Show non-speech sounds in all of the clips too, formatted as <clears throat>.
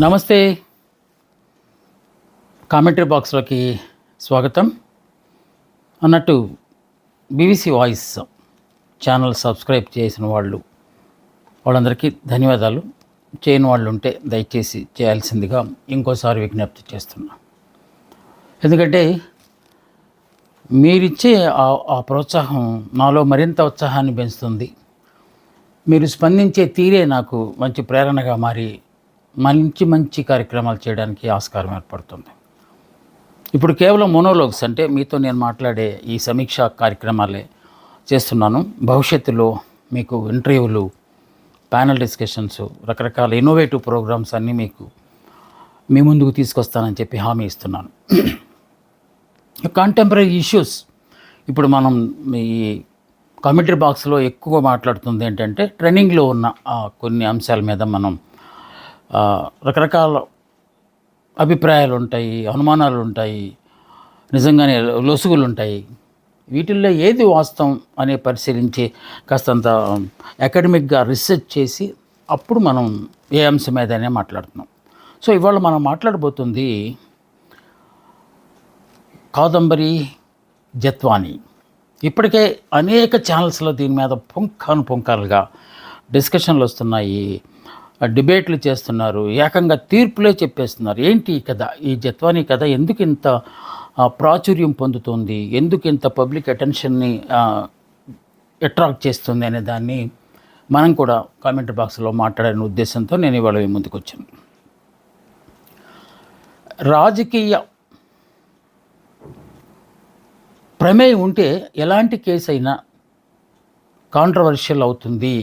నమస్తే. కామెంటరీ బాక్స్లోకి స్వాగతం. అన్నట్టు బీబీసీ వాయిస్ ఛానల్ సబ్స్క్రైబ్ చేసిన వాళ్ళు వాళ్ళందరికీ ధన్యవాదాలు. చేయని వాళ్ళు ఉంటే దయచేసి చేయాల్సిందిగా ఇంకోసారి విజ్ఞప్తి చేస్తున్నా. ఎందుకంటే మీరిచ్చే ఆ- ఆ ప్రోత్సాహం నాలో మరింత ఉత్సాహాన్ని పెంచుతుంది. మీరు స్పందించే తీరే నాకు మంచి ప్రేరణగా మారి మంచి మంచి కార్యక్రమాలు చేయడానికి ఆస్కారం ఏర్పడుతుంది. ఇప్పుడు కేవలం మోనోలోగ్స్ అంటే మీతో నేను మాట్లాడే ఈ సమీక్ష కార్యక్రమాలే చేస్తున్నాను. భవిష్యత్తులో మీకు ఇంటర్వ్యూలు ప్యానల్ డిస్కషన్స్ రకరకాల ఇన్నోవేటివ్ ప్రోగ్రామ్స్ అన్నీ మీకు మీ ముందుకు తీసుకొస్తానని చెప్పి హామీ ఇస్తున్నాను. కాంటెంపరీ ఇష్యూస్ ఇప్పుడు మనం ఈ కమిటీ బాక్స్లో ఎక్కువ మాట్లాడుతుంది ఏంటంటే ట్రైనింగ్లో ఉన్న కొన్ని అంశాల మీద మనం రకరకాల అభిప్రాయాలు ఉంటాయి అనుమానాలు ఉంటాయి నిజంగానే లొసుగులు ఉంటాయి వీటిల్లో ఏది వాస్తవం అనే పరిశీలించి కాస్తంత అకాడమిక్గా రీసెర్చ్ చేసి అప్పుడు మనం ఏ అంశం మీదనే మాట్లాడుతున్నాం. సో ఇవాళ మనం మాట్లాడబోతుంది కాదంబరి జత్వాని. ఇప్పటికే అనేక ఛానల్స్లో దీని మీద పుంఖాను పుంఖాలుగా డిస్కషన్లు వస్తున్నాయి డిబేట్లు చేస్తున్నారు ఏకంగా తీర్పులే చెప్పేస్తున్నారు. ఏంటి ఈ కథ? ఈ జత్వాని కథ ఎందుకు ఇంత ప్రాచుర్యం పొందుతుంది? ఎందుకు ఇంత పబ్లిక్ అటెన్షన్ని అట్రాక్ట్ చేస్తుంది అనే దాన్ని మనం కూడా కామెంట్ బాక్స్లో మాట్లాడే ఉద్దేశంతో నేను ఇవాళ ముందుకు వచ్చాను. రాజకీయ ప్రమేయం ఉంటే ఎలాంటి కేసు అయినా కాంట్రవర్షియల్ అవుతుంది.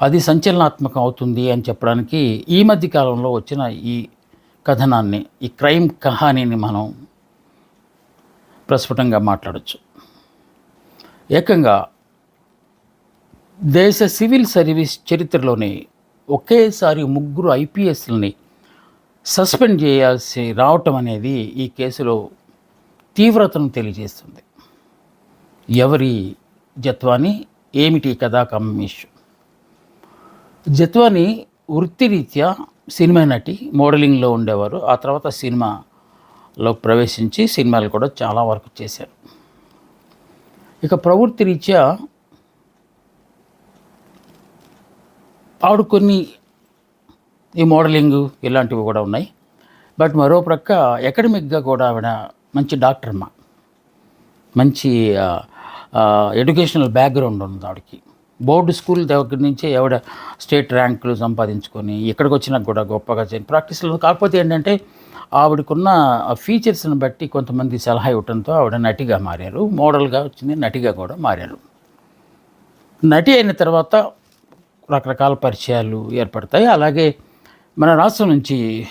అది సంచలనాత్మకం అవుతుంది అని చెప్పడానికి ఈ మధ్య కాలంలో వచ్చిన ఈ కథనాన్ని ఈ క్రైమ్ కహానీని మనం ప్రస్ఫుటంగా మాట్లాడచ్చు. ఏకంగా దేశ సివిల్ సర్వీస్ చరిత్రలోనే ఒకేసారి ముగ్గురు ఐపీఎస్లని సస్పెండ్ చేయాల్సి రావటం అనేది ఈ కేసులో తీవ్రతను తెలియజేస్తుంది. ఎవరి జత్వాని? ఏమిటి ఈ కథా జత్వాని వృత్తిరీత్యా సినిమా నటి మోడలింగ్లో ఉండేవారు. ఆ తర్వాత సినిమాలో ప్రవేశించి సినిమాలు కూడా చాలా వరకు చేశారు. ఇక ప్రవృత్తి రీత్యా ఆవిడ కొన్ని ఈ మోడలింగ్ ఇలాంటివి కూడా ఉన్నాయి. బట్ మరో ప్రక్క అకాడమిక్గా కూడా ఆవిడ మంచి డాక్టర్ అమ్మ మంచి ఎడ్యుకేషనల్ బ్యాక్గ్రౌండ్ ఉంది ఆవిడకి. బోర్డు స్కూల్ దగ్గర నుంచి ఎవడ స్టేట్ ర్యాంకులు సంపాదించుకొని ఎక్కడికి వచ్చినా కూడా గొప్పగా చేయని ప్రాక్టీస్లో కాకపోతే ఏంటంటే ఆవిడకున్న ఫీచర్స్ని బట్టి కొంతమంది సలహా ఇవ్వడంతో ఆవిడ నటిగా మారారు. మోడల్గా వచ్చింది నటిగా కూడా మారారు. నటి అయిన తర్వాత రకరకాల పరిచయాలు ఏర్పడతాయి. అలాగే మన రాష్ట్రం నుంచి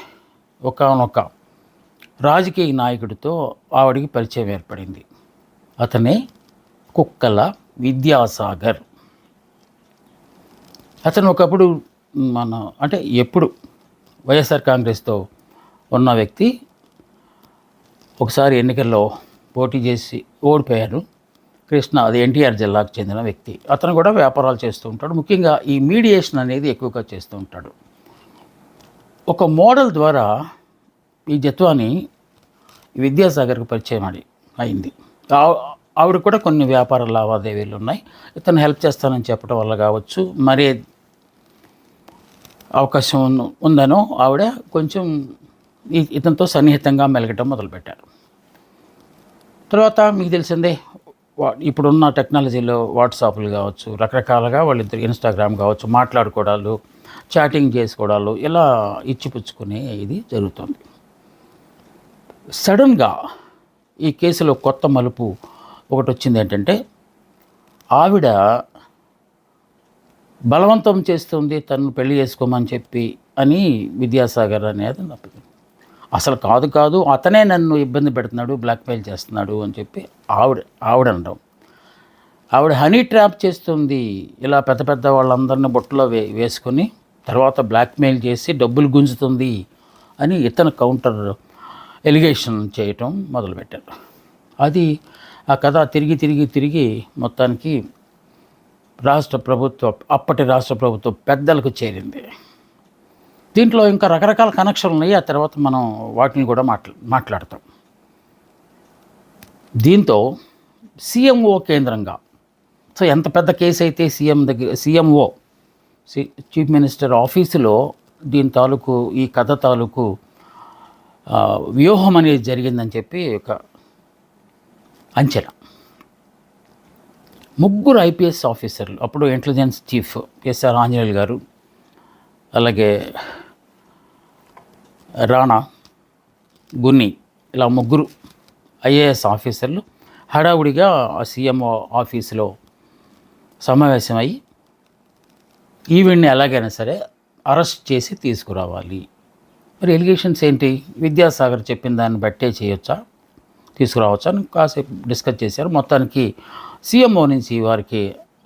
ఒకనొక రాజకీయ నాయకుడితో ఆవిడికి పరిచయం ఏర్పడింది. అతనే కుక్కల విద్యాసాగర్. అతను ఒకప్పుడు మన అంటే ఎప్పుడు వైఎస్ఆర్ కాంగ్రెస్తో ఉన్న వ్యక్తి ఒకసారి ఎన్నికల్లో పోటీ చేసి ఓడిపోయారు కృష్ణ అది ఎన్టీఆర్ జిల్లాకు చెందిన వ్యక్తి. అతను కూడా వ్యాపారాలు చేస్తూ ఉంటాడు. ముఖ్యంగా ఈ మీడియేషన్ అనేది ఎక్కువగా చేస్తూ ఉంటాడు. ఒక మోడల్ ద్వారా ఈ జత్వాని విద్యాసాగర్కి పరిచయం అడి అయింది. ఆ- ఆవిడ కూడా కొన్ని వ్యాపార లావాదేవీలు ఉన్నాయి. ఇతను హెల్ప్ చేస్తానని చెప్పడం వల్ల కావచ్చు మరే అవకాశం ఉందనో ఆవిడ కొంచెం ఇతనితో సన్నిహితంగా మెలగటం మొదలుపెట్టారు. తర్వాత మీకు తెలిసిందే వా- ఇప్పుడున్న టెక్నాలజీలో వాట్సాప్లు కావచ్చు రకరకాలుగా వాళ్ళిద్దరు ఇన్స్టాగ్రామ్ కావచ్చు మాట్లాడుకోవడాలు చాటింగ్ చేసుకోవడాలు ఇలా ఇచ్చిపుచ్చుకునే ఇది జరుగుతుంది. సడన్గా ఈ కేసులో కొత్త మలుపు ఒకటి వచ్చింది ఏంటంటే ఆవిడ బలవంతం చేస్తుంది తను పెళ్ళి చేసుకోమని చెప్పి అని విద్యాసాగర్ అనేది నప్పింది అసలు కాదు కాదు అతనే నన్ను ఇబ్బంది పెడుతున్నాడు బ్లాక్మెయిల్ చేస్తున్నాడు అని చెప్పి ఆవిడ ఆవిడ అనడం. ఆవిడ హనీ ట్రాప్ చేస్తుంది. ఇలా పెద్ద పెద్ద వాళ్ళందరిని బొట్టులో వే వేసుకొని తర్వాత బ్లాక్మెయిల్ చేసి డబ్బులు గుంజుతుంది అని ఇతను కౌంటర్ ఎలిగేషన్ చేయటం మొదలుపెట్టారు అది ఆ కథ తిరిగి తిరిగి తిరిగి మొత్తానికి రాష్ట్ర ప్రభుత్వ అప్పటి రాష్ట్ర ప్రభుత్వం పెద్దలకు చేరింది. దీంట్లో ఇంకా రకరకాల కనెక్షన్లు ఉన్నాయి. ఆ తర్వాత మనం వాటిని కూడా మాట్లా మాట్లాడతాం. దీంతో సీఎంఓ కేంద్రంగా సో ఎంత పెద్ద కేసు అయితే సీఎం దగ్గర సీఎంఓ చీఫ్ మినిస్టర్ ఆఫీసులో దీని తాలూకు ఈ కథ తాలూకు వ్యూహం అనేది జరిగిందని చెప్పి ఒక అంచనా ముగ్గురు ఐపీఎస్ ఆఫీసర్లు అప్పుడు ఇంటెలిజెన్స్ చీఫ్ ఎస్ఆర్ ఆంజనేయులు గారు అలాగే రాణా గున్ని ఇలా ముగ్గురు ఐఏఎస్ ఆఫీసర్లు హడావుడిగా ఆ సీఎంఓ ఆఫీసులో సమావేశమై ఈవెంట్ని ఎలాగైనా సరే అరెస్ట్ చేసి తీసుకురావాలి. మరి ఎలిగేషన్స్ ఏంటి? విద్యాసాగర్ చెప్పిన దాన్ని బట్టే చేయొచ్చా? తీసుకురావచ్చా? అని కాసేపు డిస్కస్ చేశారు. మొత్తానికి సీఎంఓ నుంచి వారికి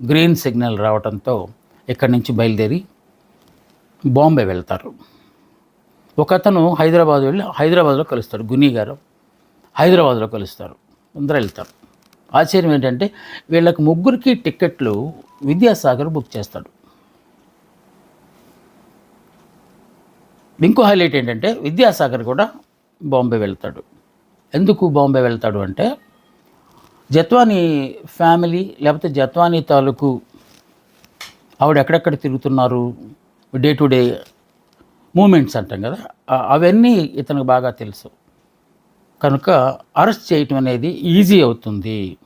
గ్రీన్ సిగ్నల్ రావడంతో ఇక్కడి నుంచి బయలుదేరి బాంబే వెళ్తారు. ఒక అతను హైదరాబాద్ వెళ్ళి హైదరాబాద్లో కలుస్తాడు గునీ గారు. హైదరాబాద్లో కలుస్తారు అందరూ వెళ్తారు. ఆశ్చర్యం ఏంటంటే వీళ్ళకి ముగ్గురికి టిక్కెట్లు విద్యాసాగర్ బుక్ చేస్తాడు. ఇంకో హైలైట్ ఏంటంటే విద్యాసాగర్ కూడా బాంబే వెళ్తాడు. ఎందుకు బాంబే వెళ్తాడు అంటే జత్వానీ ఫ్యామిలీ లేకపోతే జత్వానీ తాలూకు ఆవిడ ఎక్కడెక్కడ తిరుగుతున్నారు? డే టు డే మూమెంట్స్ అంటాం కదా. అవన్నీ ఇతనికి బాగా తెలుసు. కనుక అరెస్ట్ చేయటం అనేది ఈజీ అవుతుంది.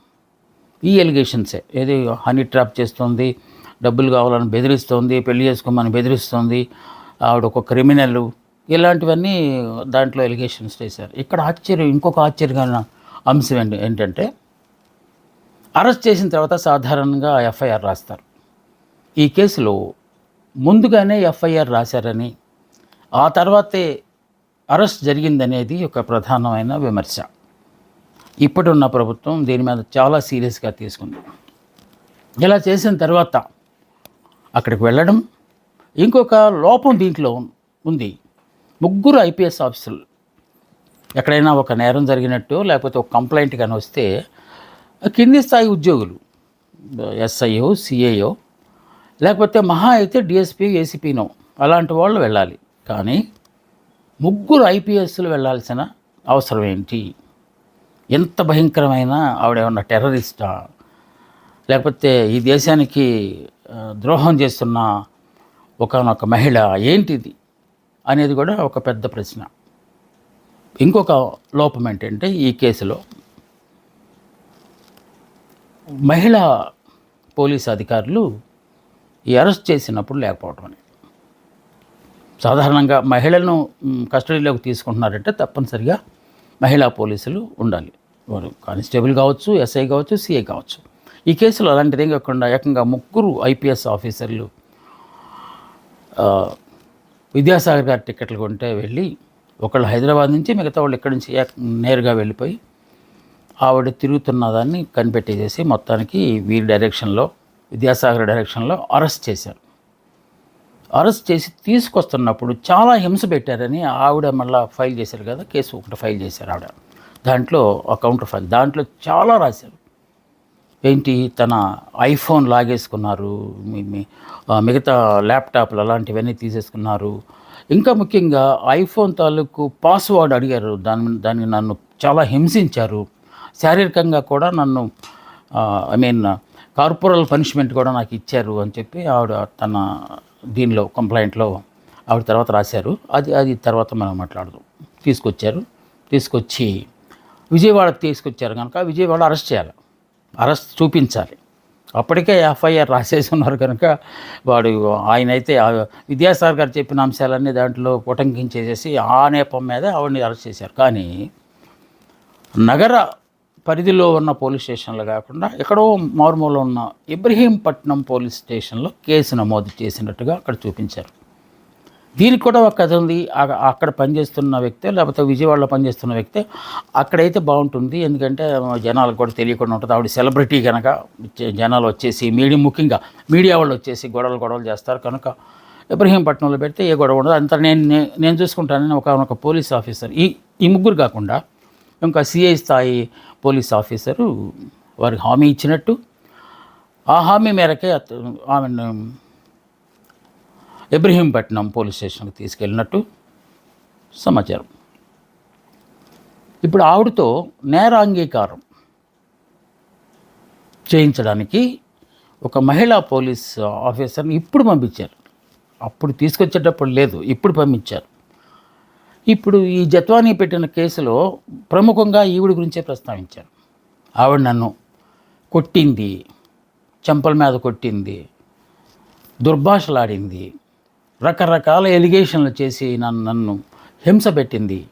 ఈ ఎలిగేషన్సే. ఏది హనీ ట్రాప్ చేస్తుంది డబ్బులు కావాలని బెదిరిస్తుంది పెళ్ళి చేసుకోమని బెదిరిస్తుంది ఆవిడ ఒక క్రిమినల్ ఇలాంటివన్నీ దాంట్లో ఎలిగేషన్స్ చేశారు. ఇక్కడ ఆశ్చర్యం ఇంకొక ఆశ్చర్యమైన అంశం ఏంటి ఏంటంటే అరెస్ట్ చేసిన తర్వాత సాధారణంగా ఎఫ్ఐఆర్ రాస్తారు. ఈ కేసులో ముందుగానే ఎఫ్ఐఆర్ రాశారని ఆ తర్వాతే అరెస్ట్ జరిగిందనేది ఒక ప్రధానమైన విమర్శ. ఇప్పుడున్న ప్రభుత్వం దీని మీద చాలా సీరియస్గా తీసుకుంది. ఇలా చేసిన తర్వాత అక్కడికి వెళ్ళడం ఇంకొక లోపం దీంట్లో ఉంది. ముగ్గురు ఐపీఎస్ ఆఫీసర్లు ఎక్కడైనా ఒక నేరం జరిగినట్టు లేకపోతే ఒక కంప్లైంట్ కానీ వస్తే కింది స్థాయి ఉద్యోగులు ఎస్ఐఓ సిఐఓ లేకపోతే మహా అయితే డిఎస్పీ ఏసీపీనో అలాంటి వాళ్ళు వెళ్ళాలి. కానీ ముగ్గురు ఐపీఎస్లు వెళ్ళాల్సిన అవసరం ఏంటి? ఎంత భయంకరమైన ఆవిడేమన్నా టెర్రరిస్టా? లేకపోతే ఈ దేశానికి ద్రోహం చేస్తున్న ఒకనొక మహిళ ఏంటిది? అనేది కూడా ఒక పెద్ద ప్రశ్న. ఇంకొక లోపం ఏంటంటే ఈ కేసులో మహిళా పోలీస్ అధికారులు ఈ అరెస్ట్ చేసినప్పుడు లేకపోవడం అనేది. సాధారణంగా మహిళలను కస్టడీలోకి తీసుకుంటున్నారంటే తప్పనిసరిగా మహిళా పోలీసులు ఉండాలి. వారు కానిస్టేబుల్ కావచ్చు ఎస్ఐ కావచ్చు సిఐ కావచ్చు. ఈ కేసులో అలాంటిది ఏం కాకుండా ఏకంగా ముగ్గురు ఐపీఎస్ ఆఫీసర్లు విద్యాసాగర్ గారి టికెట్లు కొంటే వెళ్ళి ఒకళ్ళు హైదరాబాద్ నుంచి మిగతా వాళ్ళు ఇక్కడి నుంచి నేరుగా వెళ్ళిపోయి ఆవిడ తిరుగుతున్న దాన్ని కనిపెట్టేసేసి మొత్తానికి వీరి డైరెక్షన్లో విద్యాసాగర్ డైరెక్షన్లో అరెస్ట్ చేశారు. అరెస్ట్ చేసి తీసుకొస్తున్నప్పుడు చాలా హింస పెట్టారని ఆవిడ మళ్ళీ ఫైల్ చేశారు కదా కేసు ఒకటి ఫైల్ చేశారు ఆవిడ. దాంట్లో అకౌంట్ కౌంటర్ ఫైల్ దాంట్లో చాలా రాశారు. ఏంటి తన ఐఫోన్ లాగేసుకున్నారు మీ- మిగతా ల్యాప్టాప్లు అలాంటివన్నీ తీసేసుకున్నారు. ఇంకా ముఖ్యంగా ఐఫోన్ తాలూకు పాస్వర్డ్ అడిగారు దాని దాన్ని నన్ను చాలా హింసించారు. శారీరకంగా కూడా నన్ను ఐ మీన్ కార్పొరల్ పనిష్మెంట్ కూడా నాకు ఇచ్చారు అని చెప్పి ఆవిడ తన దీనిలో కంప్లైంట్లో ఆవిడ తర్వాత రాశారు. అది అది తర్వాత మనం మాట్లాడదాం. తీసుకొచ్చారు. తీసుకొచ్చి విజయవాడ తీసుకొచ్చారు కనుక విజయవాడ అరెస్ట్ చేయాలి. అరెస్ట్ చూపించాలి. అప్పటికే ఎఫ్ఐఆర్ రాసేసి ఉన్నారు కనుక వాడు ఆయన అయితే విద్యాసాగర్ గారు చెప్పిన అంశాలన్నీ దాంట్లో ఉటంకించేసేసి ఆ నేపం మీద ఆవిడని అరెస్ట్ చేశారు. కానీ నగర పరిధిలో ఉన్న పోలీస్ స్టేషన్లు కాకుండా ఎక్కడో మారుమూల ఉన్న ఇబ్రహీంపట్నం పోలీస్ స్టేషన్లో కేసు నమోదు చేసినట్టుగా అక్కడ చూపించారు. దీనికి కూడా ఒక కథ ఉంది. అక్కడ పనిచేస్తున్న వ్యక్తి లేకపోతే విజయవాడలో పనిచేస్తున్న వ్యక్తి అక్కడైతే బాగుంటుంది. ఎందుకంటే జనాలకు కూడా తెలియకుండా ఉంటుంది. ఆవిడ సెలబ్రిటీ కనుక జనాలు వచ్చేసి మీడియా ముఖ్యంగా మీడియా వాళ్ళు వచ్చేసి గొడవలు గొడవలు చేస్తారు. కనుక ఇబ్రహీంపట్నంలో పెడితే ఏ గొడవ ఉండదు. అంతా నేను నేను చూసుకుంటానని ఒక ఒక పోలీస్ ఆఫీసర్ ఈ ఈ ముగ్గురు కాకుండా ఇంకా సిఐ స్థాయి పోలీస్ ఆఫీసరు వారికి హామీ ఇచ్చినట్టు. ఆ హామీ మేరకే అతను ఆమెను ఇబ్రహీంపట్నం పోలీస్ స్టేషన్కి తీసుకెళ్ళినట్టు సమాచారం. ఇప్పుడు ఆవిడతో నేర అంగీకారం చేయించడానికి ఒక మహిళా పోలీస్ ఆఫీసర్ని ఇప్పుడు పంపించారు. అప్పుడు తీసుకొచ్చేటప్పుడు లేదు ఇప్పుడు పంపించారు. ఇప్పుడు ఈ జత్వానీ పెట్టిన కేసులో ప్రముఖంగా ఈవిడ గురించే ప్రస్తావించారు. ఆవిడ నన్ను కొట్టింది చెంపల మీద కొట్టింది దుర్భాషలాడింది రకరకాల ఎలిగేషన్లు చేసి నన్ను నన్ను హింస పెట్టింది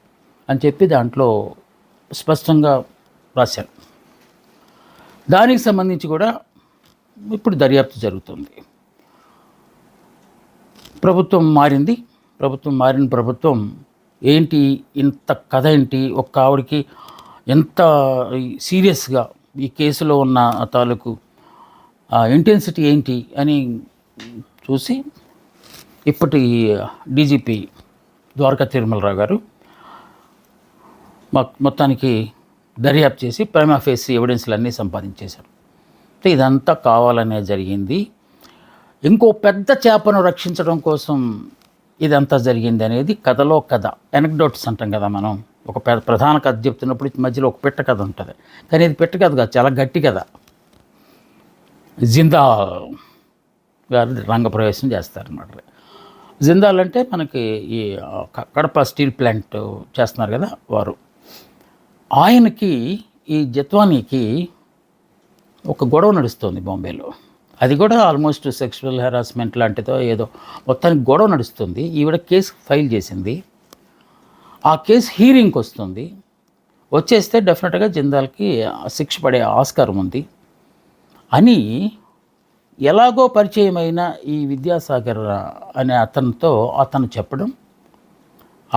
అని చెప్పి దాంట్లో స్పష్టంగా రాశారు. దానికి సంబంధించి కూడా ఇప్పుడు దర్యాప్తు జరుగుతుంది. ప్రభుత్వం మారింది. ప్రభుత్వం మారిన ప్రభుత్వం ఏంటి ఇంత కథ ఏంటి? ఒక్క ఆవిడకి ఎంత సీరియస్గా ఈ కేసులో ఉన్న తాలూకు ఇంటెన్సిటీ ఏంటి అని చూసి ఇప్పటి డీజీపీ ద్వారకా తిరుమలరావు గారు మొత్తానికి దర్యాప్తు చేసి ప్రైమా ఫేస్ ఎవిడెన్స్లు అన్నీ సంపాదించేశారు ఇదంతా కావాలనే జరిగింది. ఇంకో పెద్ద చేపను రక్షించడం కోసం ఇదంతా జరిగింది అనేది కథలో కథ. ఎనక్డోట్స్ అంటాం కదా మనం. ఒక పెద్ద ప్రధాన కథ చెప్తున్నప్పుడు మధ్యలో ఒక పెట్ట కథ ఉంటుంది. కానీ ఇది పెట్ట కథ కాదు చాలా గట్టి కథ. జిందా గారు రంగప్రవేశం చేస్తారన్నమాట. జిందాల్ అంటే మనకి ఈ క- కడప స్టీల్ ప్లాంట్ చేస్తున్నారు కదా వారు. ఆయనకి ఈ జత్వానీకి ఒక గొడవ నడుస్తుంది బాంబేలో. అది కూడా ఆల్మోస్ట్ సెక్షువల్ హెరాస్మెంట్ లాంటిదో ఏదో మొత్తానికి గొడవ నడుస్తుంది. ఈవిడ కేసు ఫైల్ చేసింది. ఆ కేసు హీరింగ్కి వస్తుంది. వచ్చేస్తే డెఫినెట్గా జిందాల్కి శిక్ష పడే ఆస్కారం ఉంది. అని ఎలాగో పరిచయమైన ఈ విద్యాసాగర్ అనే అతనితో అతను చెప్పడం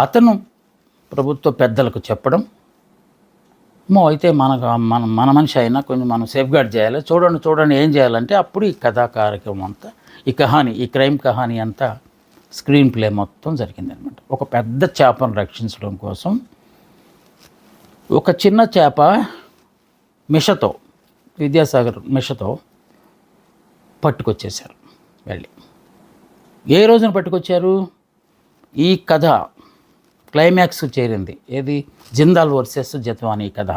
అతను ప్రభుత్వ పెద్దలకు చెప్పడం అమ్మో అయితే మనకు మన మన మనిషి అయినా కొంచెం మనం సేఫ్ గార్డ్ చేయాలి. చూడండి చూడండి ఏం చేయాలంటే అప్పుడు ఈ కథా కార్యక్రమం అంతా ఈ కహాని ఈ క్రైమ్ కహాని అంతా స్క్రీన్ ప్లే మొత్తం జరిగిందనమాట. ఒక పెద్ద చేపను రక్షించడం కోసం ఒక చిన్న చేప మిషతో విద్యాసాగర్ మిషతో పట్టుకొచ్చేశారు. వెళ్ళి. ఏ రోజున పట్టుకొచ్చారు? ఈ కథ క్లైమాక్స్ చేరింది. ఏది? జిందాల్ వర్సెస్ జత్వానీ కథ.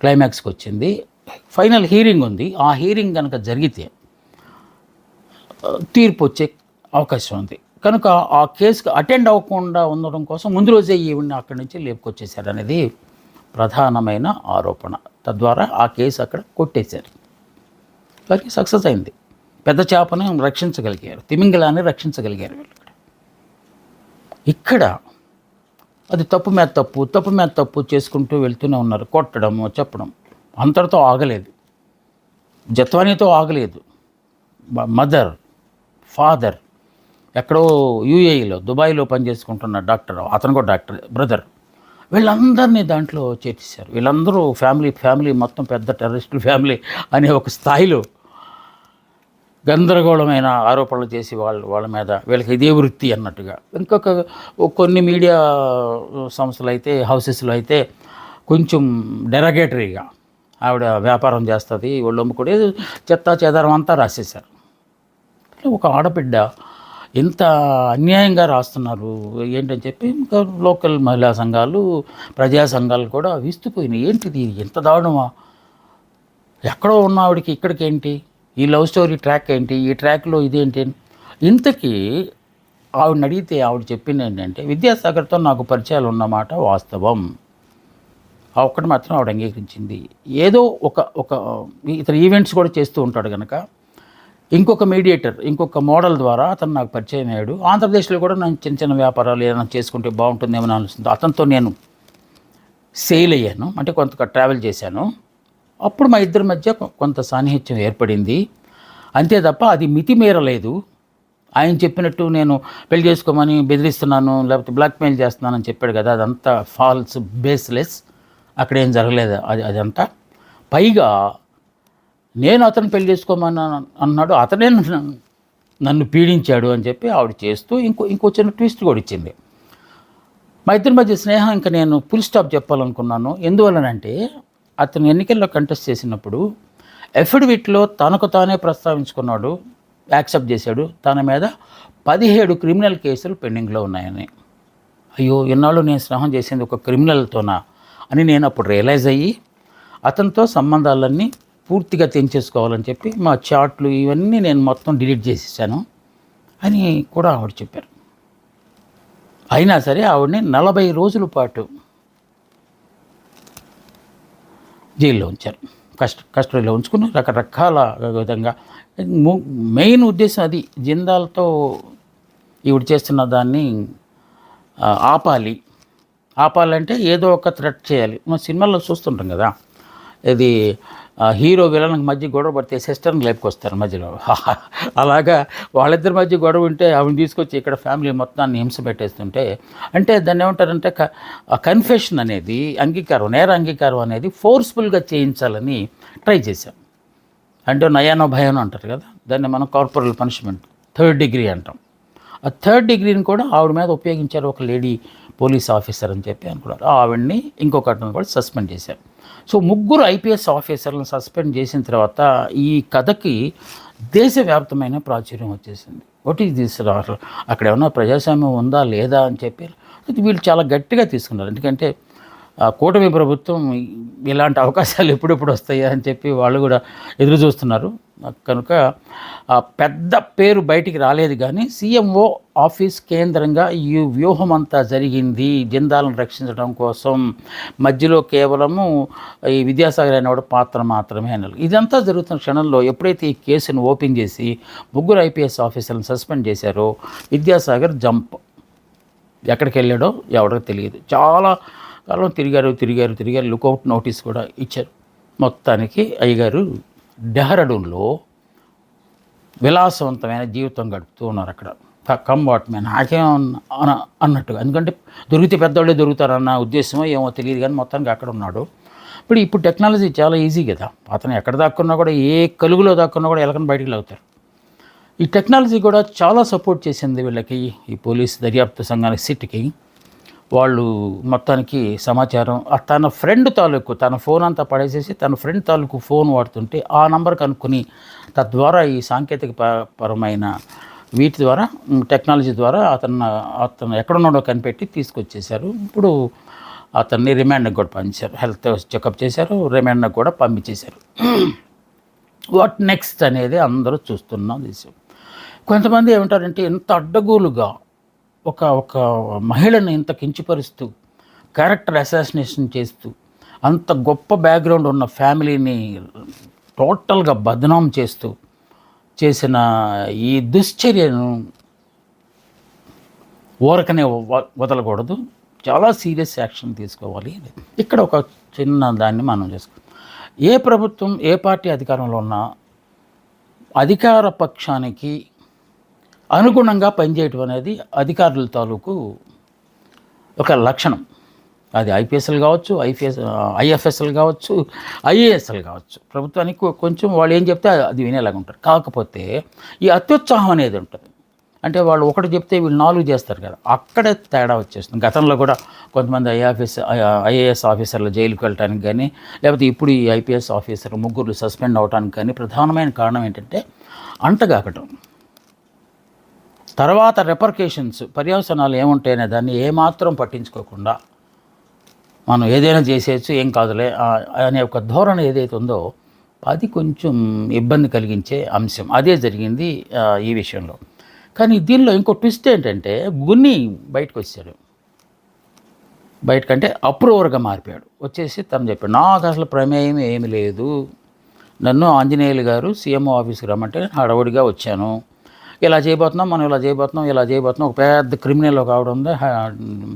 క్లైమాక్స్కి వచ్చింది. ఫైనల్ హీరింగ్ ఉంది. ఆ హీరింగ్ కనుక జరిగితే తీర్పు వచ్చే అవకాశం ఉంది. కనుక ఆ కేసుకు అటెండ్ అవ్వకుండా ఉండడం కోసం ముందు రోజే ఈవిడ్ని అక్కడి నుంచి లేపుకొచ్చేశారు అనేది ప్రధానమైన ఆరోపణ. తద్వారా ఆ కేసు అక్కడ కొట్టేశారు. వారికి సక్సెస్ అయింది. పెద్ద చేపను రక్షించగలిగారు. తిమింగలాన్ని రక్షించగలిగారు వీళ్ళు ఇక్కడ. ఇక్కడ అది తప్పు మీద తప్పు తప్పు మీద తప్పు చేసుకుంటూ వెళ్తూనే ఉన్నారు. కొట్టడం చెప్పడం. అంతటితో ఆగలేదు. జత్వానీతో ఆగలేదు. మదర్ ఫాదర్ ఎక్కడో యూఏఈలో దుబాయ్లో పనిచేసుకుంటున్న డాక్టర్ అతను కూడా డాక్టర్ బ్రదర్. వీళ్ళందరినీ దాంట్లో చేర్చేశారు. వీళ్ళందరూ ఫ్యామిలీ ఫ్యామిలీ మొత్తం పెద్ద టెర్రరిస్టులు ఫ్యామిలీ అనే ఒక స్థాయిలో గందరగోళమైన ఆరోపణలు చేసి వాళ్ళ వాళ్ళ మీద వీళ్ళకి ఇదే వృత్తి అన్నట్టుగా. ఇంకొక కొన్ని మీడియా సంస్థలు అయితే హౌసెస్లో అయితే కొంచెం డెరగేటరీగా ఆవిడ వ్యాపారం చేస్తుంది వాళ్ళు కూడా చెత్త చెదారం అంతా రాసేశారు. ఒక ఆడబిడ్డ ఎంత అన్యాయంగా రాస్తున్నారు ఏంటని చెప్పి ఇంకా లోకల్ మహిళా సంఘాలు ప్రజా సంఘాలు కూడా విస్తుపోయినాయి. ఏంటిది ఎంత దారుణమా? ఎక్కడో ఉన్న ఆవిడకి ఇక్కడికి ఏంటి ఈ లవ్ స్టోరీ ట్రాక్ ఏంటి? ఈ ట్రాక్లో ఇదేంటి? ఇంతకీ ఆవిడని అడిగితే ఆవిడ చెప్పింది ఏంటంటే విద్యాసాగర్తో నాకు పరిచయాలు ఉన్నమాట వాస్తవం. ఆ ఒక్కటి మాత్రం ఆవిడ అంగీకరించింది. ఏదో ఒక ఒక ఇతను ఈవెంట్స్ కూడా చేస్తూ ఉంటాడు కనుక ఇంకొక మీడియేటర్ ఇంకొక మోడల్ ద్వారా అతను నాకు పరిచయం అయ్యాడు. ఆంధ్రప్రదేశ్లో కూడా నేను చిన్న చిన్న వ్యాపారాలు ఏదైనా చేసుకుంటే బాగుంటుందేమో అని అనిపిస్తుంది అతనితో నేను సేల్ అయ్యాను. అంటే కొంత ట్రావెల్ చేశాను. అప్పుడు మా ఇద్దరి మధ్య కొ- కొంత సాన్నిహిత్యం ఏర్పడింది. అంతే తప్ప అది మితిమీరలేదు ఆయన చెప్పినట్టు నేను పెళ్ళి చేసుకోమని బెదిరిస్తున్నాను లేకపోతే బ్లాక్మెయిల్ చేస్తున్నానని చెప్పాడు కదా అదంతా ఫాల్స్ బేస్లెస్. అక్కడ ఏం జరగలేదు అది అదంతా. పైగా నేను అతను పెళ్ళి చేసుకోమని అన్నాడు అతనే నన్ను నన్ను పీడించాడు అని చెప్పి ఆవిడ చేస్తూ ఇంకో ఇంకో చిన్న ట్విస్ట్ కూడా ఇచ్చింది. మా ఇద్దరి మధ్య స్నేహం ఇంకా నేను ఫుల్ స్టాప్ చెప్పాలనుకున్నాను. ఎందువలనంటే అతను ఎన్నికల్లో కంటెస్ట్ చేసినప్పుడు ఎఫిడవిట్లో తనకు తానే ప్రస్తావించుకున్నాడు యాక్సెప్ట్ చేశాడు. తన మీద పదిహేడు క్రిమినల్ కేసులు పెండింగ్లో ఉన్నాయని. అయ్యో ఇన్నాళ్ళు నేను స్నేహం చేసింది ఒక క్రిమినల్తోనా అని నేను అప్పుడు రియలైజ్ అయ్యి అతనితో సంబంధాలన్నీ పూర్తిగా తెంచేసుకోవాలని చెప్పి మా చాట్లు ఇవన్నీ నేను మొత్తం డిలీట్ చేసేసాను అని కూడా ఆవిడ చెప్పారు. అయినా సరే ఆవిడని నలభై రోజుల పాటు జైల్లో ఉంచారు. కస్ట కస్టడీలో ఉంచుకుని రకరకాల విధంగా. మెయిన్ ఉద్దేశం అది. జిందాల్తో ఈవిడ చేస్తున్న దాన్ని ఆపాలి. ఆపాలంటే ఏదో ఒక థ్రెట్ చేయాలి. మనం సినిమాల్లో చూస్తుంటాం కదా. ఇది హీరో విలన్కి మధ్య గొడవ పడితే సిస్టర్ని లేపుకొస్తారు మధ్యలో. <laughs> అలాగా వాళ్ళిద్దరి మధ్య గొడవ ఉంటే ఆవిడ తీసుకొచ్చి ఇక్కడ ఫ్యామిలీ మొత్తాన్ని హింస పెట్టేస్తుంటే అంటే దాన్ని ఏమంటారంటే క- కన్ఫెషన్ అనేది అంగీకారం నేర అంగీకారం అనేది ఫోర్స్ఫుల్గా చేయించాలని ట్రై చేశాం. అంటే నయానో భయానో అంటారు కదా దాన్ని మనం కార్పొరల్ పనిష్మెంట్ థర్డ్ డిగ్రీ అంటాం. ఆ థర్డ్ డిగ్రీని కూడా ఆవిడ మీద ఉపయోగించారు ఒక లేడీ పోలీస్ ఆఫీసర్ అని చెప్పి అనుకున్నారు. ఆవిడ్ని ఇంకొక అతను కూడా సస్పెండ్ చేశారు. సో ముగ్గురు ఐపీఎస్ ఆఫీసర్లను సస్పెండ్ చేసిన తర్వాత ఈ కథకి దేశవ్యాప్తమైన ప్రాచుర్యం వచ్చేసింది. ఒకటి తీసుకురా అక్కడ ఏమన్నా ప్రజాస్వామ్యం ఉందా లేదా అని చెప్పి వీళ్ళు చాలా గట్టిగా తీసుకున్నారు. ఎందుకంటే ఆ, కూటమి ప్రభుత్వం ఇలాంటి అవకాశాలు ఎప్పుడెప్పుడు వస్తాయా అని చెప్పి వాళ్ళు కూడా ఎదురు చూస్తున్నారు. కనుక పెద్ద పేరు బయటికి రాలేదు కానీ సీఎంఓ ఆఫీస్ కేంద్రంగా ఈ వ్యూహం అంతా జరిగింది. జిందాలను రక్షించడం కోసం మధ్యలో కేవలము ఈ విద్యాసాగర్ అనేవాడు పాత్ర మాత్రమే అన్నారు. ఇదంతా జరుగుతున్న క్షణంలో ఎప్పుడైతే ఈ కేసును ఓపెన్ చేసి ముగ్గురు ఐపీఎస్ ఆఫీసర్లను సస్పెండ్ చేశారో విద్యాసాగర్ జంప్. ఎక్కడికి వెళ్ళాడో ఎవరికి తెలియదు. చాలా కాలం తిరిగారు తిరిగారు తిరిగారు. లుకౌట్ నోటీస్ కూడా ఇచ్చారు. మొత్తానికి అయ్యగారు డెహ్రాడూన్లో విలాసవంతమైన జీవితం గడుపుతూ ఉన్నారు అక్కడ. కమ్ వాట్ మే నాకేం అన అన్నట్టుగా. ఎందుకంటే దొరికితే పెద్దవాళ్ళే దొరుకుతారన్న ఉద్దేశమో ఏమో తెలియదు కానీ మొత్తానికి అక్కడ ఉన్నాడు. ఇప్పుడు ఇప్పుడు టెక్నాలజీ చాలా ఈజీ కదా. అతను ఎక్కడ దాక్కున్నా కూడా ఏ కలుగులో దాక్కున్నా కూడా ఎలకని బయటికి లాగుతారు ఈ టెక్నాలజీ కూడా చాలా సపోర్ట్ చేసింది వీళ్ళకి. ఈ పోలీస్ దర్యాప్తు సంఘానికి సిట్కి. వాళ్ళు మొత్తానికి సమాచారం. తన ఫ్రెండ్ తాలూకు తన ఫోన్ అంతా పడేసేసి తన ఫ్రెండ్ తాలూకు ఫోన్ వాడుతుంటే ఆ నంబర్ కనుక్కొని తద్వారా ఈ సాంకేతిక ప- పరమైన వీటి ద్వారా టెక్నాలజీ ద్వారా అతను అతను ఎక్కడున్నాడో కనిపెట్టి తీసుకొచ్చేశారు. ఇప్పుడు అతన్ని రిమాండ్కి కూడా పంపించారు. హెల్త్ చెకప్ చేశారు రిమాండ్కి కూడా పంపించేశారు. <clears throat> వాట్ నెక్స్ట్ అనేది అందరూ చూస్తున్నాం విషయం కొంతమంది ఏమంటారంటే ఎంత అడ్డగోలుగా ఒక ఒక మహిళను ఇంత కించిపరుస్తూ క్యారెక్టర్ అసాసినేషన్ చేస్తూ అంత గొప్ప బ్యాక్గ్రౌండ్ ఉన్న ఫ్యామిలీని టోటల్గా బదనాం చేస్తూ చేసిన ఈ దుశ్చర్యను ఊరకనే వ- వదలకూడదు. చాలా సీరియస్ యాక్షన్ తీసుకోవాలి. ఇక్కడ ఒక చిన్న దాన్ని మనం చేసుకో ఏ ప్రభుత్వం ఏ పార్టీ అధికారంలో ఉన్నా అధికార పక్షానికి అనుగుణంగా పనిచేయటం అనేది అధికారుల తాలూకు ఒక లక్షణం. అది ఐపీఎస్ఎల్ కావచ్చు ఐపీఎస్ ఐఎఫ్ఎస్ఎల్ కావచ్చు ఐఏఎస్ఎల్ కావచ్చు. ప్రభుత్వానికి కొంచెం వాళ్ళు ఏం చెప్తే అది వినేలాగా ఉంటారు. కాకపోతే ఈ అత్యుత్సాహం అనేది ఉంటుంది. అంటే వాళ్ళు ఒకటి చెప్తే వీళ్ళు నాలుగు చేస్తారు కదా. అక్కడే తేడా వచ్చేస్తుంది. గతంలో కూడా కొంతమంది ఐఆఫీస్ ఐఏఎస్ ఆఫీసర్లు జైలుకి వెళ్ళడానికి కానీ లేకపోతే ఇప్పుడు ఈ ఐపీఎస్ ఆఫీసర్ ముగ్గురు సస్పెండ్ అవడానికి కానీ ప్రధానమైన కారణం ఏంటంటే అంటగాకటం. తర్వాత రెపర్కేషన్స్ పర్యవసనాలు ఏముంటాయనే దాన్ని ఏమాత్రం పట్టించుకోకుండా మనం ఏదైనా చేసేయచ్చు ఏం కాదులే అనే ఒక ధోరణ ఏదైతే ఉందో అది కొంచెం ఇబ్బంది కలిగించే అంశం. అదే జరిగింది ఈ విషయంలో. కానీ దీనిలో ఇంకో ట్విస్ట్ ఏంటంటే గున్ని బయటకు వచ్చాడు బయటకంటే అప్రూవర్గా మారిపోయాడు. వచ్చేసి తను చెప్పాడు నాకు అసలు ప్రమేయం ఏమి లేదు. నన్ను ఆంజనేయులు గారు సీఎంఓ ఆఫీస్కి రమ్మంటే హడవుడిగా వచ్చాను. ఇలా చేయబోతున్నాం మనం ఇలా చేయబోతున్నాం ఇలా చేయబోతున్నాం. ఒక పెద్ద క్రిమినల్ ఒక ఆవిడ ఉంది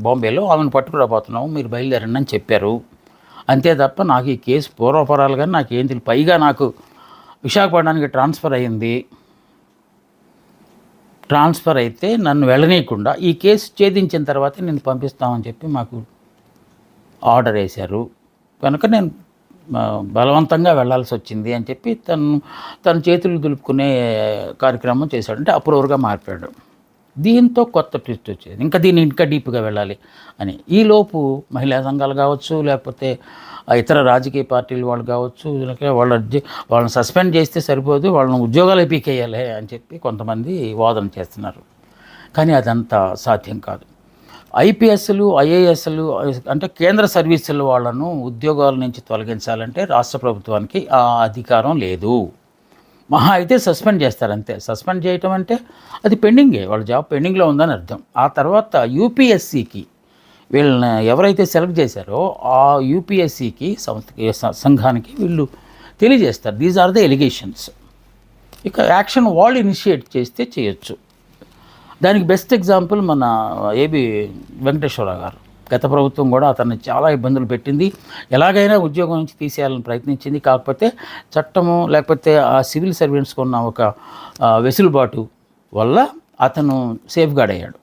బాంబేలో. ఆమెను పట్టుకురాబోతున్నాం మీరు బయలుదేరండి అని చెప్పారు. అంతే తప్ప నాకు ఈ కేసు పూర్వపరాలు కానీ నాకు ఏం తెలియదు పైగా నాకు విశాఖపట్నానికి ట్రాన్స్ఫర్ అయ్యింది ట్రాన్స్ఫర్ అయితే నన్ను వెళ్ళనీయకుండా ఈ కేసు ఛేదించిన తర్వాత నేను పంపిస్తామని చెప్పి మాకు ఆర్డర్ వేశారు. కనుక నేను బలవంతంగా వెళ్ళాల్సి వచ్చింది అని చెప్పి తను తన చేతులు దులుపుకునే కార్యక్రమం చేశాడు. అంటే అప్రూవర్గా మారిపోయాడు. దీంతో కొత్త ట్విస్ట్ వచ్చేది. ఇంకా దీన్ని ఇంకా డీప్గా వెళ్ళాలి అని. ఈలోపు మహిళా సంఘాలు కావచ్చు లేకపోతే ఇతర రాజకీయ పార్టీలు వాళ్ళు కావచ్చు వాళ్ళ వాళ్ళని సస్పెండ్ చేస్తే సరిపోదు వాళ్ళని ఉద్యోగాలు పీకేయాలి అని చెప్పి కొంతమంది వాదన చేస్తున్నారు. కానీ అదంతా సాధ్యం కాదు. ఐపీఎస్లు ఐఏఎస్లు అంటే కేంద్ర సర్వీసుల వాళ్ళను ఉద్యోగాల నుంచి తొలగించాలంటే రాష్ట్ర ప్రభుత్వానికి ఆ అధికారం లేదు. మహా అయితే సస్పెండ్ చేస్తారు అంతే. సస్పెండ్ చేయటం అంటే అది పెండింగే. వాళ్ళ జాబ్ పెండింగ్లో ఉందని అర్థం. ఆ తర్వాత యూపీఎస్సికి వీళ్ళని ఎవరైతే సెలెక్ట్ చేశారో ఆ యూపీఎస్సికి సంస్థకి సంఘానికి వీళ్ళు తెలియజేస్తారు. దీస్ ఆర్ ద ఎలిగేషన్స్ ఇక యాక్షన్ వాళ్ళు ఇనిషియేట్ చేస్తే చేయొచ్చు. దానికి బెస్ట్ ఎగ్జాంపుల్ మన ఏబి వెంకటేశ్వరరావు గారు. గత ప్రభుత్వం కూడా అతన్ని చాలా ఇబ్బందులు పెట్టింది. ఎలాగైనా ఉద్యోగం నుంచి తీసేయాలని ప్రయత్నించింది. కాకపోతే చట్టము లేకపోతే ఆ సివిల్ సర్వెంట్స్కి ఉన్న ఒక వెసులుబాటు వల్ల అతను సేఫ్ గార్డ్ అయ్యాడు.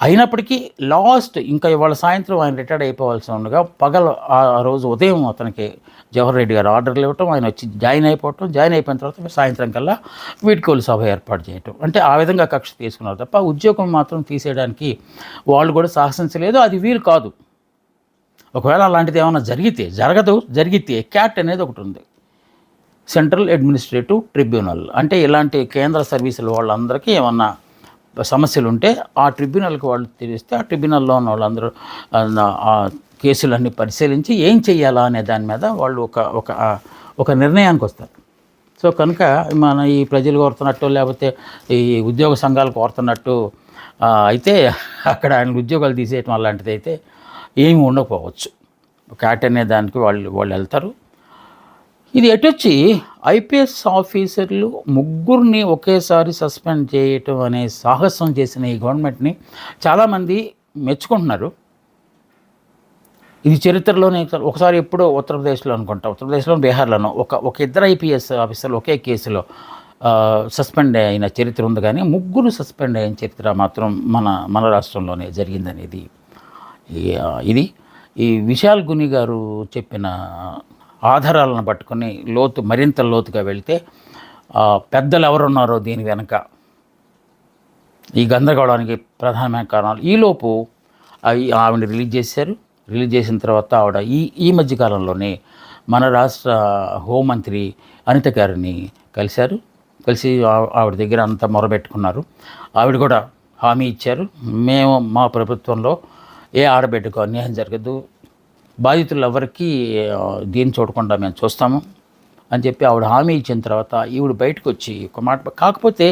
అయినప్పటికీ లాస్ట్ ఇంకా ఇవాళ సాయంత్రం ఆయన రిటైర్డ్ అయిపోవాల్సి ఉండగా పగల ఆ రోజు ఉదయం అతనికి జవహర్ రెడ్డి గారు ఆర్డర్లు ఇవ్వటం ఆయన వచ్చి జాయిన్ అయిపోవటం జాయిన్ అయిపోయిన తర్వాత సాయంత్రం కల్లా వీడ్కోలు సభ ఏర్పాటు చేయటం. అంటే ఆ విధంగా కక్ష తీసుకున్నారు తప్ప ఉద్యోగం మాత్రం తీసేయడానికి వాళ్ళు కూడా సాహసించలేదు. అది వీలు కాదు. ఒకవేళ అలాంటిది ఏమైనా జరిగితే జరగదు జరిగితే క్యాట్ అనేది ఒకటి ఉంది. Central administrative tribunal. అంటే ఇలాంటి కేంద్ర సర్వీసులు వాళ్ళందరికీ ఏమన్నా సమస్యలు ఉంటే ఆ ట్రిబ్యునల్కి వాళ్ళు తెలిస్తే ఆ ట్రిబ్యునల్లో ఉన్న వాళ్ళందరూ ఆ, కేసులన్నీ పరిశీలించి ఏం చెయ్యాలా అనే దాని మీద వాళ్ళు ఒక ఒక ఒక నిర్ణయానికి వస్తారు. సో కనుక మన ఈ ప్రజలు కోరుతున్నట్టు లేకపోతే ఈ ఉద్యోగ సంఘాలు కోరుతున్నట్టు అయితే అక్కడ ఆయన ఉద్యోగాలు తీసేయటం అలాంటిది అయితే ఏమి ఉండకపోవచ్చు. క్యాట్ అనే దానికి వాళ్ళు వాళ్ళు వెళ్తారు. ఇది ఎటొచ్చి ఐపీఎస్ ఆఫీసర్లు ముగ్గురిని ఒకేసారి సస్పెండ్ చేయటం అనే సాహసం చేసిన ఈ గవర్నమెంట్ని చాలామంది మెచ్చుకుంటున్నారు. ఇది చరిత్రలోనే ఒకసారి ఎప్పుడో ఉత్తరప్రదేశ్లో అనుకుంటా ఉత్తరప్రదేశ్లో బీహార్లోనో ఒక ఒక ఇద్దరు ఐపీఎస్ ఆఫీసర్లు ఒకే కేసులో సస్పెండ్ అయిన చరిత్ర ఉంది కానీ ముగ్గురు సస్పెండ్ అయిన చరిత్ర మాత్రం మన మన రాష్ట్రంలోనే జరిగిందనేది ఇది. ఈ విశాల్ గుని గారు చెప్పిన ఆధారాలను పట్టుకొని లోతు మరింత లోతుగా వెళితే పెద్దలు ఎవరున్నారో దీని వెనక. ఈ గందరగోళానికి ప్రధానమైన కారణాలు. ఈలోపు అవి ఆవిడ రిలీజ్ చేశారు. రిలీజ్ చేసిన తర్వాత ఆవిడ ఈ ఈ మధ్యకాలంలోనే మన రాష్ట్ర హోంమంత్రి అనిత గారిని కలిశారు. కలిసి ఆవిడ దగ్గర అంతా మొరబెట్టుకున్నారు. ఆవిడ కూడా హామీ ఇచ్చారు. మేము మా ప్రభుత్వంలో ఏ ఆడబిడ్డకు అన్యాయం జరగదు. బాధితులు ఎవరికి దీన్ని చూడకుండా మేము చూస్తాము అని చెప్పి ఆవిడ హామీ ఇచ్చిన తర్వాత ఈవిడ బయటకు వచ్చి ఒక మాట కాకపోతే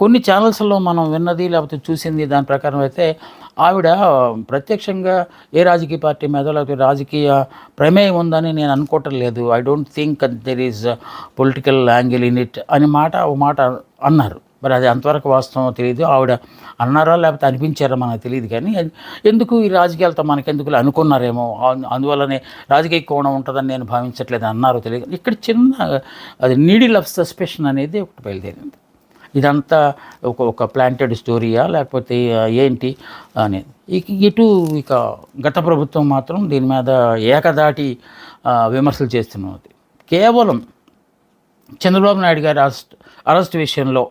కొన్ని ఛానల్స్లో మనం విన్నది లేకపోతే చూసింది దాని ప్రకారం అయితే ఆవిడ ప్రత్యక్షంగా ఏ రాజకీయ పార్టీ మీద లేకపోతే రాజకీయ ప్రమేయం ఉందని నేను అనుకోవటం లేదు. I don't think there is political angle in it అని మాట ఒక మాట అన్నారు. మరి అది అంతవరకు వాస్తవం తెలియదు ఆవిడ అన్నారా లేకపోతే అనిపించారా మనకు తెలియదు కానీ అది- ఎందుకు ఈ రాజకీయాలతో మనకెందుకు అనుకున్నారేమో? అందువల్లనే రాజకీయ కోణం ఉంటుందని నేను భావించట్లేదు అన్నారు తెలియదు ఇక్కడ చిన్న అది నీడిల్ ఆఫ్ సస్పెషన్ అనేది ఒకటి బయలుదేరింది. ఇదంతా ఒక ఒక ప్లాంటెడ్ స్టోరీయా లేకపోతే ఏంటి అనేది. ఇక ఇటు ఇక గత ప్రభుత్వం మాత్రం దీని మీద ఏకదాటి విమర్శలు చేస్తున్నది. కేవలం చంద్రబాబు నాయుడు గారి అరెస్ట్ అరెస్ట్ విషయంలో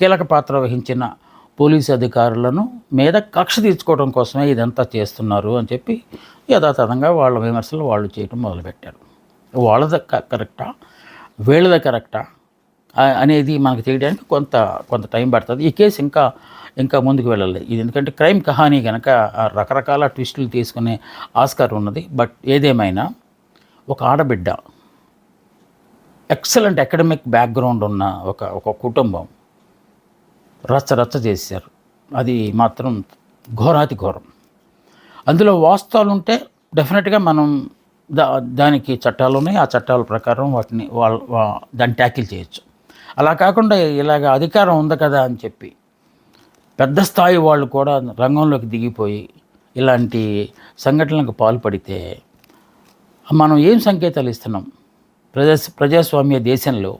కీలక పాత్ర వహించిన పోలీసు అధికారులను మీద కక్ష తీర్చుకోవడం కోసమే ఇదంతా చేస్తున్నారు అని చెప్పి యథాతథంగా వాళ్ళ విమర్శలు వాళ్ళు చేయడం మొదలుపెట్టారు. వాళ్ళది క- కరెక్టా? వీళ్ళది కరెక్టా? అనేది మనకు తెలియడానికి కొంత కొంత టైం పడుతుంది. ఈ కేసు ఇంకా ఇంకా ముందుకు వెళ్ళాలి ఇది ఎందుకంటే క్రైమ్ కహానీ కనుక రకరకాల ట్విస్టులు తీసుకునే ఆస్కారం ఉన్నది. బట్ ఏదేమైనా ఒక ఆడబిడ్డ ఎక్సలెంట్ అకాడమిక్ బ్యాక్గ్రౌండ్ ఉన్న ఒక ఒక కుటుంబం రచ్చ రచ్చ చేశారు. అది మాత్రం ఘోరాతి ఘోరం. అందులో వాస్తవాలు ఉంటే డెఫినెట్గా మనం దా దానికి చట్టాలు ఉన్నాయి ఆ చట్టాల ప్రకారం వాటిని వాళ్ళ దాన్ని ట్యాకిల్ చేయొచ్చు. అలా కాకుండా ఇలాగ అధికారం ఉంది కదా అని చెప్పి పెద్ద స్థాయి వాళ్ళు కూడా రంగంలోకి దిగిపోయి ఇలాంటి సంఘటనలకు పాల్పడితే మనం ఏం సంకేతాలు ఇస్తున్నాం? ప్రజా ప్రజాస్వామ్య దేశంలో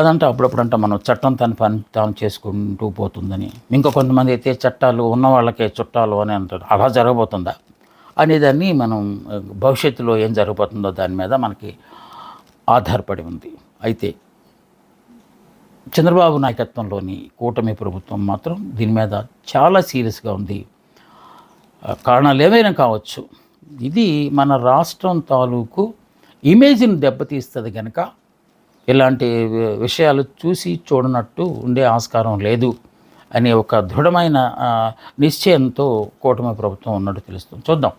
అదంటే అప్పుడప్పుడంటే మనం చట్టం తన పని తాను చేసుకుంటూ పోతుందని. ఇంకా కొంతమంది అయితే చట్టాలు ఉన్న వాళ్ళకే చుట్టాలు అని అంటారు. అలా జరగబోతుందా? అనేదాన్ని మనం భవిష్యత్తులో ఏం జరగబోతుందో దాని మీద మనకి ఆధారపడి ఉంది. అయితే చంద్రబాబు నాయకత్వంలోని కూటమి ప్రభుత్వం మాత్రం దీని మీద చాలా సీరియస్గా ఉంది. కారణాలు ఏమైనా కావచ్చు. ఇది మన రాష్ట్రం తాలూకు ఇమేజ్ని దెబ్బతీస్తుంది కనుక ఇలాంటి వి- విషయాలు చూసి చూడనట్టు ఉండే ఆస్కారం లేదు అనే ఒక దృఢమైన నిశ్చయంతో కూటమి ప్రభుత్వం ఉన్నట్టు తెలుస్తుంది. చూద్దాం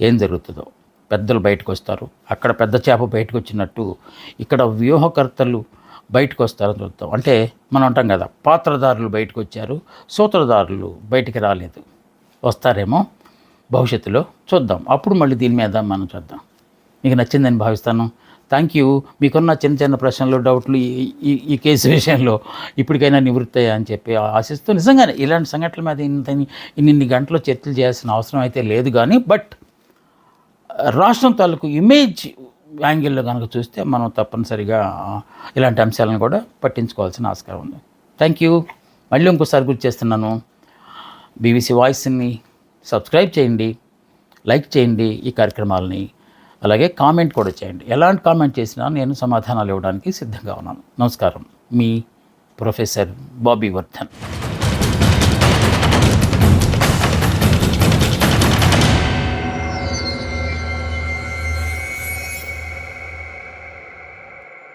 ఏం జరుగుతుందో. పెద్దలు బయటకు వస్తారు అక్కడ పెద్ద చేప బయటకు వచ్చినట్టు ఇక్కడ వ్యూహకర్తలు బయటకు వస్తారని చూద్దాం. అంటే మనం అంటాం కదా పాత్రదారులు బయటకు వచ్చారు సూత్రధారులు బయటికి రాలేదు. వస్తారేమో భవిష్యత్తులో చూద్దాం. అప్పుడు మళ్ళీ దీని మీద మనం చూద్దాం. మీకు నచ్చిందని భావిస్తాను. Thank you. మీకున్న చిన్న చిన్న ప్రశ్నలు డౌట్లు ఈ- ఈ ఈ కేసు విషయంలో ఇప్పటికైనా నివృత్తి అని చెప్పి ఆశిస్తూ నిజంగానే ఇలాంటి సంఘటనల మీద ఇంత ఇన్ని గంటలు చర్చలు చేయాల్సిన అవసరం అయితే లేదు కానీ బట్ రాష్ట్రం తాలూకు ఇమేజ్ యాంగిల్లో కనుక చూస్తే మనం తప్పనిసరిగా ఇలాంటి అంశాలను కూడా పట్టించుకోవాల్సిన ఆస్కారం ఉంది. Thank you. మళ్ళీ ఇంకోసారి గుర్తు చేస్తున్నాను. బీబీసీ వాయిస్ని సబ్స్క్రైబ్ చేయండి లైక్ చేయండి ఈ కార్యక్రమాలని. అలాగే కామెంట్ కూడా చేయండి. ఎలాంటి కామెంట్ చేసినా నేను సమాధానాలు ఇవ్వడానికి సిద్ధంగా ఉన్నాను. నమస్కారం. మీ ప్రొఫెసర్ బాబీ వర్ధన్.